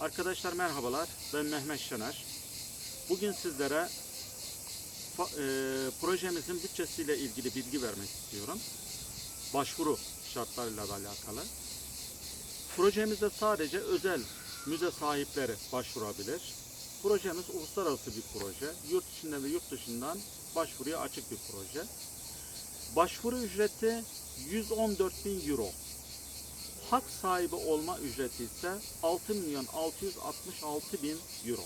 Arkadaşlar merhabalar. Ben Mehmet Şener. Bugün sizlere e, projemizin bütçesiyle ilgili bilgi vermek istiyorum. Başvuru şartlarıyla da alakalı. Projemizde sadece özel müze sahipleri başvurabilir. Projemiz uluslararası bir proje. Yurt içinden ve yurt dışından başvuruya açık bir proje. Başvuru ücreti 114 bin euro. Hak sahibi olma ücreti ise 6 milyon 666 bin euro.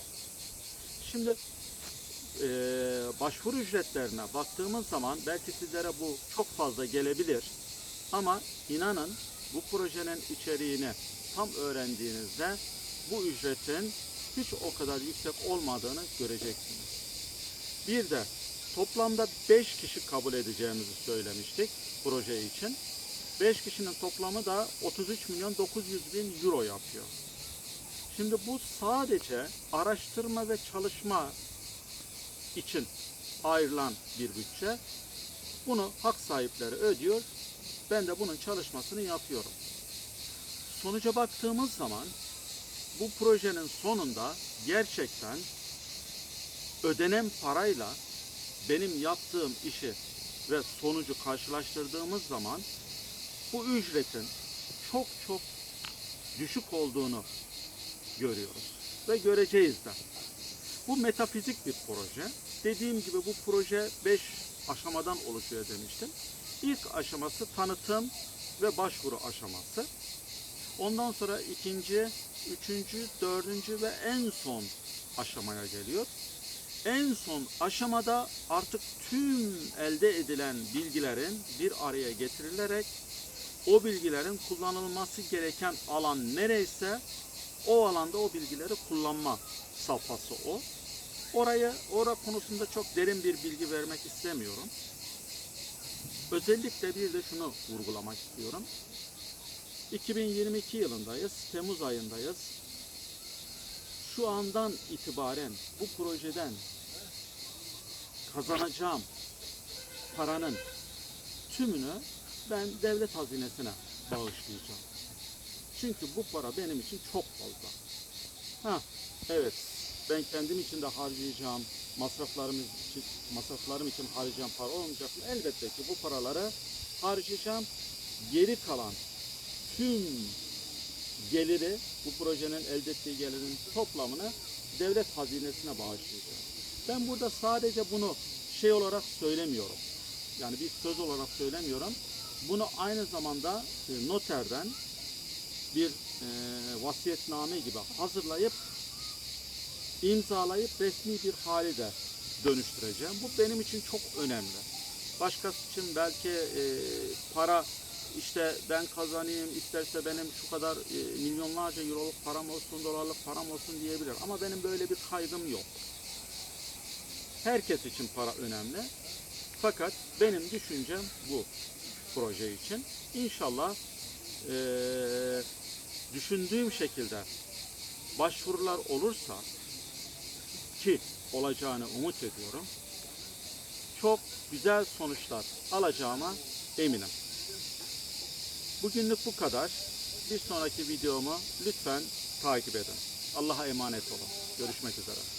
Şimdi eee, başvuru ücretlerine baktığımız zaman belki sizlere bu çok fazla gelebilir. Ama inanın bu projenin içeriğini tam öğrendiğinizde bu ücretin hiç o kadar yüksek olmadığını göreceksiniz. Bir de toplamda 5 kişi kabul edeceğimizi söylemiştik proje için. 5 kişinin toplamı da 33 milyon 900 bin euro yapıyor. Şimdi bu sadece araştırma ve çalışma için ayrılan bir bütçe. Bunu hak sahipleri ödüyor. Ben de bunun çalışmasını yapıyorum. Sonuca baktığımız zaman bu projenin sonunda gerçekten ödenen parayla benim yaptığım işi ve sonucu karşılaştırdığımız zaman bu ücretin çok çok düşük olduğunu görüyoruz ve göreceğiz de. Bu metafizik bir proje. Dediğim gibi bu proje 5 aşamadan oluşuyor demiştim. İlk aşaması tanıtım ve başvuru aşaması. Ondan sonra ikinci, üçüncü, dördüncü ve en son aşamaya geliyor. En son aşamada artık tüm elde edilen bilgilerin bir araya getirilerek o bilgilerin kullanılması gereken alan nereyse o alanda o bilgileri kullanma safhası o. Oraya, ora konusunda çok derin bir bilgi vermek istemiyorum. Özellikle bir de şunu vurgulamak istiyorum. 2022 yılındayız, Temmuz ayındayız. Şu andan itibaren bu projeden kazanacağım paranın tümünü ben devlet hazinesine bağışlayacağım. Çünkü bu para benim için çok fazla. Ha, evet. Ben kendim için de harcayacağım, masraflarımız için, masraflarım için harcayacağım para olmayacak mı? Elbette ki bu paraları harcayacağım. Geri kalan tüm geliri, bu projenin elde ettiği gelirin toplamını devlet hazinesine bağışlayacağım. Ben burada sadece bunu şey olarak söylemiyorum. Yani bir söz olarak söylemiyorum. Bunu aynı zamanda e, noterden bir e, vasiyetname gibi hazırlayıp imzalayıp resmi bir hale de dönüştüreceğim. Bu benim için çok önemli. Başkası için belki e, para işte ben kazanayım isterse benim şu kadar e, milyonlarca euroluk param olsun, dolarlık param olsun diyebilir. Ama benim böyle bir kaygım yok. Herkes için para önemli. Fakat benim düşüncem bu proje için. İnşallah eee, düşündüğüm şekilde başvurular olursa ki olacağını umut ediyorum. Çok güzel sonuçlar alacağıma eminim. Bugünlük bu kadar. Bir sonraki videomu lütfen takip edin. Allah'a emanet olun. Görüşmek üzere.